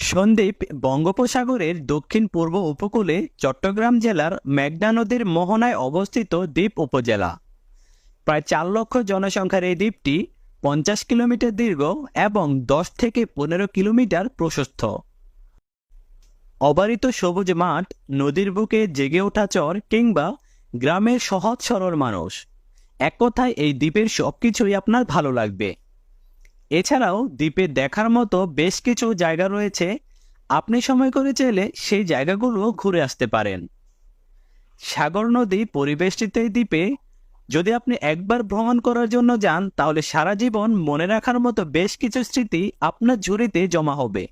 সন্দ্বীপ বঙ্গোপসাগরের দক্ষিণ পূর্ব উপকূলে চট্টগ্রাম জেলার মেঘনা নদীর মোহনায় অবস্থিত দ্বীপ উপজেলা। প্রায় চার লক্ষ জনসংখ্যার এই দ্বীপটি পঞ্চাশ কিলোমিটার দীর্ঘ এবং দশ থেকে পনেরো কিলোমিটার প্রশস্ত। অবারিত সবুজ মাঠ, নদীর বুকে জেগে ওঠা চর কিংবা গ্রামের সহজ সরল মানুষ। এক কথায় এই দ্বীপের সবকিছুই আপনার ভালো লাগবে। এছাড়াও দ্বীপে দেখার মতো বেশ কিছু জায়গা রয়েছে। আপনি সময় করে চাইলে সেই জায়গাগুলো ঘুরে আসতে পারেন। সাগর নদী পরিবেষ্টিত এই দ্বীপে যদি আপনি একবার ভ্রমণ করার জন্য যান, তাহলে সারা জীবন মনে রাখার মতো বেশ কিছু স্মৃতি আপনার ঝুড়িতে জমা হবে।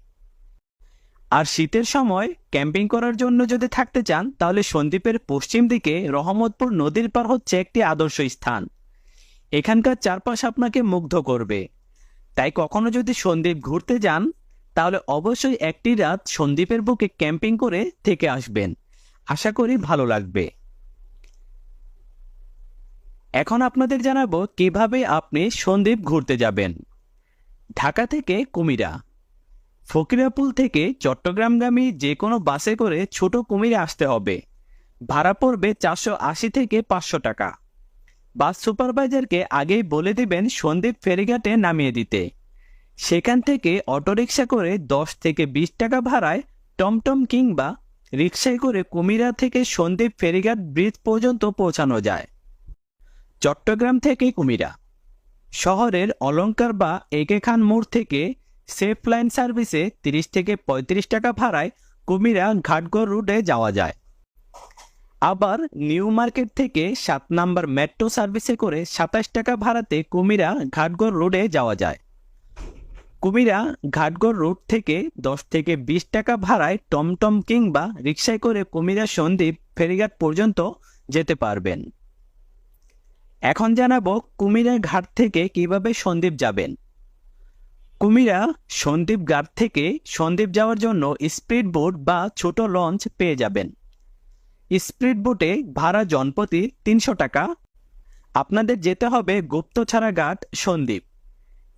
আর শীতের সময় ক্যাম্পিং করার জন্য যদি থাকতে চান, তাহলে সন্দ্বীপের পশ্চিম দিকে রহমতপুর নদীর পার হচ্ছে একটি আদর্শ স্থান। এখানকার চারপাশ আপনাকে মুগ্ধ করবে। তাই কখনো যদি সন্দ্বীপ ঘুরতে যান, তাহলে অবশ্যই একটি রাত সন্দ্বীপের বুকে ক্যাম্পিং করে থেকে আসবেন। আশা করি ভালো লাগবে। এখন আপনাদের জানাব কীভাবে আপনি সন্দ্বীপ ঘুরতে যাবেন। ঢাকা থেকে কুমিরা। ফকিরাপুল থেকে চট্টগ্রামগামী যে কোনো বাসে করে ছোট কুমিরে আসতে হবে। ভাড়া পড়বে চারশো আশি থেকে পাঁচশো টাকা। বাস সুপারভাইজারকে আগেই বলে দিবেন সন্দ্বীপ ফেরিঘাটে নামিয়ে দিতে। সেখান থেকে অটোরিকশা করে দশ থেকে বিশ টাকা ভাড়ায় টমটম কিংবা রিক্সায় করে কুমিরা থেকে সন্দীপ ফেরিঘাট ব্রিজ পর্যন্ত পৌঁছানো যায়। চট্টগ্রাম থেকে কুমিরা। শহরের অলংকার বা একে খান মোড় থেকে সেফ লাইন সার্ভিসে তিরিশ থেকে পঁয়ত্রিশ টাকা ভাড়ায় কুমিরা ঘাটগড় রুটে যাওয়া যায়। আবার নিউ মার্কেট থেকে সাত নাম্বার মেট্রো সার্ভিসে করে সাতাশ টাকা ভাড়াতে কুমিরা ঘাটগড় রোডে যাওয়া যায়। কুমিরা ঘাটগড় রোড থেকে দশ থেকে বিশ টাকা ভাড়ায় টমটম কিংবা রিক্সায় করে কুমিরা সন্দ্বীপ ফেরিঘাট পর্যন্ত যেতে পারবেন। এখন জানাব কুমিরা ঘাট থেকে কীভাবে সন্দ্বীপ যাবেন। কুমিরা সন্দ্বীপ ঘাট থেকে সন্দ্বীপ যাওয়ার জন্য স্পিড বোট বা ছোট লঞ্চ পেয়ে যাবেন। স্পিড বোটে ভাড়া জনপ্রতি তিনশো টাকা। আপনাদের যেতে হবে গুপ্তছাড়া ঘাট সন্দ্বীপ।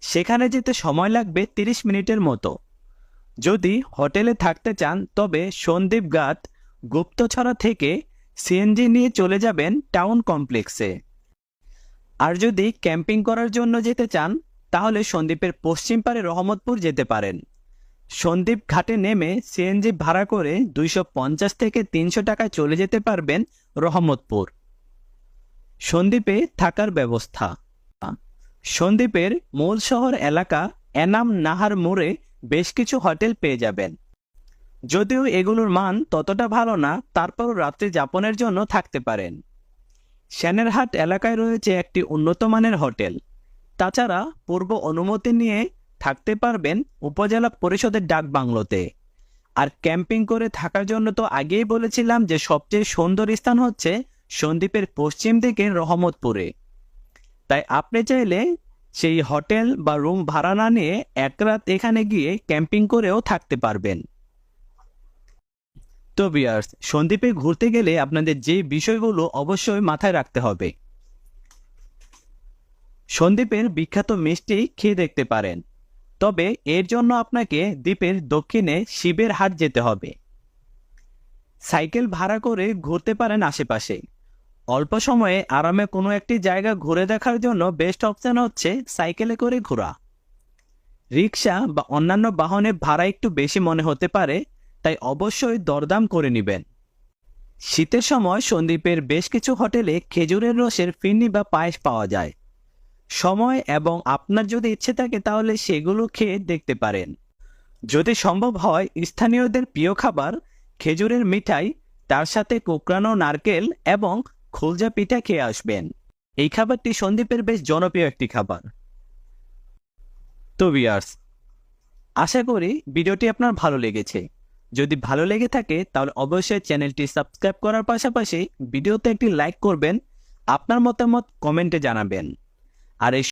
সেখানে যেতে সময় লাগবে তিরিশ মিনিটের মতো। যদি হোটেলে থাকতে চান, তবে সন্দ্বীপ ঘাট গুপ্তছড়া থেকে সিএনজি নিয়ে চলে যাবেন টাউন কমপ্লেক্সে। আর যদি ক্যাম্পিং করার জন্য যেতে চান, তাহলে সন্দ্বীপের পশ্চিম পারে রহমতপুর যেতে পারেন। সন্দ্বীপ ঘাটে নেমে সিএনজি ভাড়া করে দুইশো পঞ্চাশ থেকে তিনশো টাকায় চলে যেতে পারবেন রহমতপুর। সন্দ্বীপে থাকার ব্যবস্থা। সন্দ্বীপের মূল শহর এলাকা এনাম নাহার মোড়ে বেশ কিছু হোটেল পেয়ে যাবেন। যদিও এগুলোর মান ততটা ভালো না, তারপরও রাত্রি যাপনের জন্য থাকতে পারেন। সেনেরহাট এলাকায় রয়েছে একটি উন্নত মানের হোটেল। তাছাড়া পূর্ব অনুমতি নিয়ে থাকতে পারবেন উপজেলা পরিষদের ডাক বাংলোতে। আর ক্যাম্পিং করে থাকার জন্য তো আগেই বলেছিলাম যে সবচেয়ে সুন্দর স্থান হচ্ছে সন্দ্বীপের পশ্চিম দিকে রহমতপুরে। তাই আপনি চাইলে সেই হোটেল বা রুম ভাড়া না নিয়ে এক রাত এখানে গিয়ে ক্যাম্পিং করেও থাকতে পারবেন। তো বিয়ার্স সন্দ্বীপে ঘুরতে গেলে আপনাদের যে বিষয়গুলো অবশ্যই মাথায় রাখতে হবে। সন্দ্বীপের বিখ্যাত মিষ্টি খেয়ে দেখতে পারেন? তবে এর জন্য আপনাকে দ্বীপের দক্ষিণে শিবের হাট যেতে হবে। সাইকেল ভাড়া করে ঘুরতে পারেন আশেপাশে। অল্প সময়ে আরামে কোনো একটি জায়গা ঘুরে দেখার জন্য বেস্ট অপশন হচ্ছে সাইকেলে করে ঘোরা। রিক্সা বা অন্যান্য বাহনে ভাড়া একটু বেশি মনে হতে পারে, তাই অবশ্যই দরদাম করে নেবেন। শীতের সময় সন্দ্বীপের বেশ কিছু হোটেলে খেজুরের রসের ফিরনি বা পায়েস পাওয়া যায়। সময় এবং আপনার যদি ইচ্ছে থাকে তাহলে সেগুলো খেয়ে দেখতে পারেন। যদি সম্ভব হয়, স্থানীয়দের প্রিয় খাবার, খেজুরের মিঠাই, তার সাথে কোকড়ানো নারকেল এবং খোলজা পিঠা খেয়ে আসবেন। এই খাবারটি সন্দ্বীপের বেশ জনপ্রিয় একটি খাবার। তো বিয়ার্স আশা করি ভিডিওটি আপনার ভালো লেগেছে। যদি ভালো লেগে থাকে, তাহলে অবশ্যই চ্যানেলটি সাবস্ক্রাইব করার পাশাপাশি ভিডিওতে একটি লাইক করবেন, আপনার মতামত কমেন্টে জানাবেন। আর এই